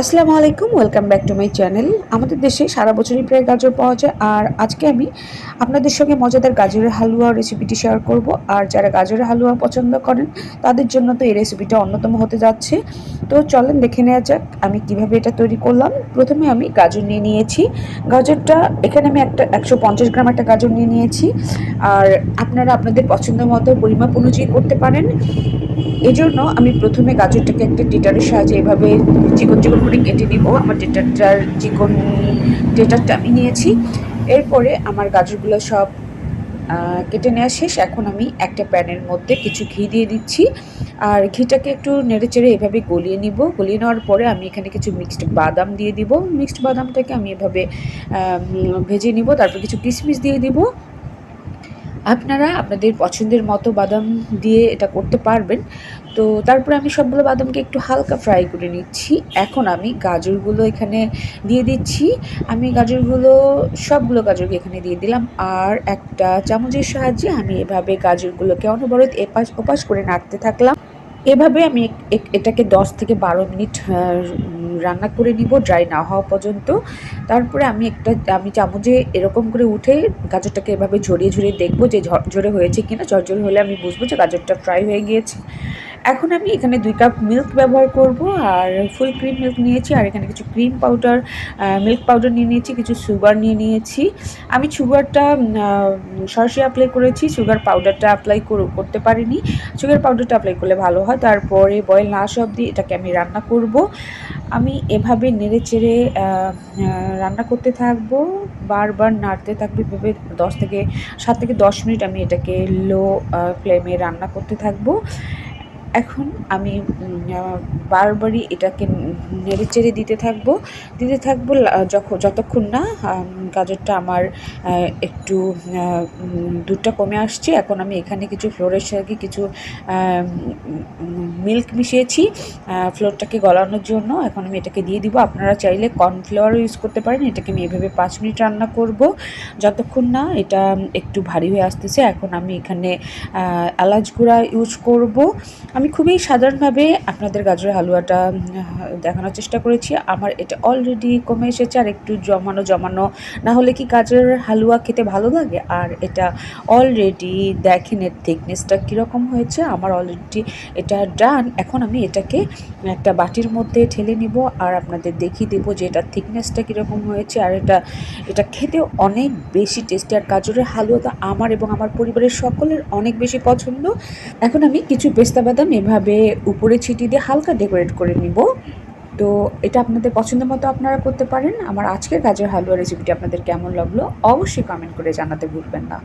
আসসালামু আলাইকুম welcome back to my channel আমাদের দেশে সারা বছরই প্রায় গাজর পাওয়া যায়, আর আজকে আমি আপনাদের সঙ্গে মজাদার গাজরের হালুয়া রেসিপিটি শেয়ার করব। আর যারা গাজরের হালুয়া পছন্দ করেন, তাদের জন্য তো এই রেসিপিটা অন্যতম হতে যাচ্ছে। তো চলেন দেখে নেওয়া যাক আমি কীভাবে এটা তৈরি করলাম। প্রথমে আমি গাজর নিয়ে নিয়েছি। গাজরটা, এখানে আমি একটা একশো পঞ্চাশ গ্রাম একটা গাজর নিয়ে নিয়েছি। আর আপনারা আপনাদের পছন্দ মতো পরিমাপ অনুযায়ী করতে পারেন। এজন্য আমি প্রথমে গাজরটাকে একটা টেটারের সাহায্যে এভাবে চিকন চিকন করে কেটে নিব। আমার টেটারটার চিকন টেটারটা আমি নিয়েছি। এরপরে আমার গাজরগুলো সব কেটে নেওয়া শেষ। এখন আমি একটা প্যানের মধ্যে কিছু ঘি দিয়ে দিচ্ছি। আর ঘিটাকে একটু নেড়ে চেড়ে এভাবে গলিয়ে নিব। গলিয়ে নেওয়ার পরে আমি এখানে কিছু মিক্সড বাদাম দিয়ে দিব। মিক্সড বাদামটাকে আমি এভাবে ভেজে নিব। তারপর কিছু কিশমিশ দিয়ে দিব। আপনারা আপনাদের পছন্দের মতো বাদাম দিয়ে এটা করতে পারবেন। তো তারপরে আমি সবগুলো বাদামকে একটু হালকা ফ্রাই করে নিচ্ছি। এখন আমি গাজরগুলো এখানে দিয়ে দিচ্ছি। আমি গাজরগুলো, সবগুলো গাজরকে এখানে দিয়ে দিলাম। আর একটা চামচের সাহায্যে আমি এভাবে গাজরগুলোকে অনবরত এপাশ ওপাশ করে নাড়তে থাকলাম। এভাবে আমি এটাকে দশ থেকে বারো মিনিট রান্না করে নিব ড্রাই না হওয়া পর্যন্ত। তারপরে আমি একটা, আমি চামচে এরকম করে উঠে গাজরটাকে এভাবে ঝরিয়ে ঝরিয়ে দেখব যে ঝরঝরে হয়েছে কিনা। ঝরঝরে হলে আমি বুঝব যে গাজরটা ফ্রাই হয়ে গিয়েছে। এখন আমি এখানে দুই কাপ মিল্ক ব্যবহার করব, আর ফুল ক্রিম মিল্ক নিয়েছি, আর এখানে কিছু ক্রিম পাউডার মিল্ক পাউডার নিয়ে নিয়েছি, কিছু সুগার নিয়ে নিয়েছি। আমি সুগারটা সরাসরি অ্যাপ্লাই করেছি সুগার পাউডারটা অ্যাপ্লাই করতে পারিনি। সুগার পাউডারটা অ্যাপ্লাই করলে ভালো হয়, তারপরে বয়েল না সব দিয়ে এটাকে আমি রান্না করব। আমি এভাবে নেড়ে চেড়ে রান্না করতে থাকব, বারবার নাড়তে থাকব, এভাবে দশ থেকে সাত থেকে দশ মিনিট আমি এটাকে লো ফ্লেমে রান্না করতে থাকব। এখন আমি বারবারই এটাকে নেড়ে চেড়ে দিতে থাকব। দিতে থাকব যখন যতক্ষণ না গাজরটা আমার একটু দুধটা কমে আসছে। এখন আমি এখানে কিছু ফ্লোরের সাথে কিছু মিল্ক মিশিয়েছি ফ্লোরটাকে গলানোর জন্য। এখন আমি এটাকে দিয়ে দিব। আপনারা চাইলে কর্নফ্লাওয়ারও ইউজ করতে পারেন। এটাকে আমি এভাবে পাঁচ মিনিট রান্না করব। যতক্ষণ না এটা একটু ভারী হয়ে আসতেছে, এখন আমি এখানে এলাচ গুঁড়া ইউজ করব। আমি খুবই সাধারণভাবে আপনাদের গাজরের হালুয়াটা দেখানোর চেষ্টা করেছি। আমার এটা অলরেডি কমে এসেছে আর একটু জমানো জমানো। না হলে কি গাজরের হালুয়া খেতে ভালো লাগে? আর এটা অলরেডি দেখেন এর থিকনেসটা কীরকম হয়েছে। আমার অলরেডি এটা ডান এখন আমি এটাকে একটা বাটির মধ্যে ঠেলে নিব আর আপনাদের দেখিয়ে দেবো যে এটার থিকনেসটা কীরকম হয়েছে। আর এটা এটা খেতে অনেক বেশি টেস্টি আর গাজরের হালুয়া তো আমার এবং আমার পরিবারের সকলের অনেক বেশি পছন্দ। এখন আমি কিছু পেস্তা বাদাম এভাবে উপরে ছিটি দিয়ে হালকা ডেকোরেট করে নিব। তো এটা আপনাদের পছন্দ মতো আপনারা করতে পারেন। আমার আজকের গাজর হালুয়া রেসিপিটি আপনাদের কেমন লাগল অবশ্যই কমেন্ট করে জানাতে ভুলবেন না।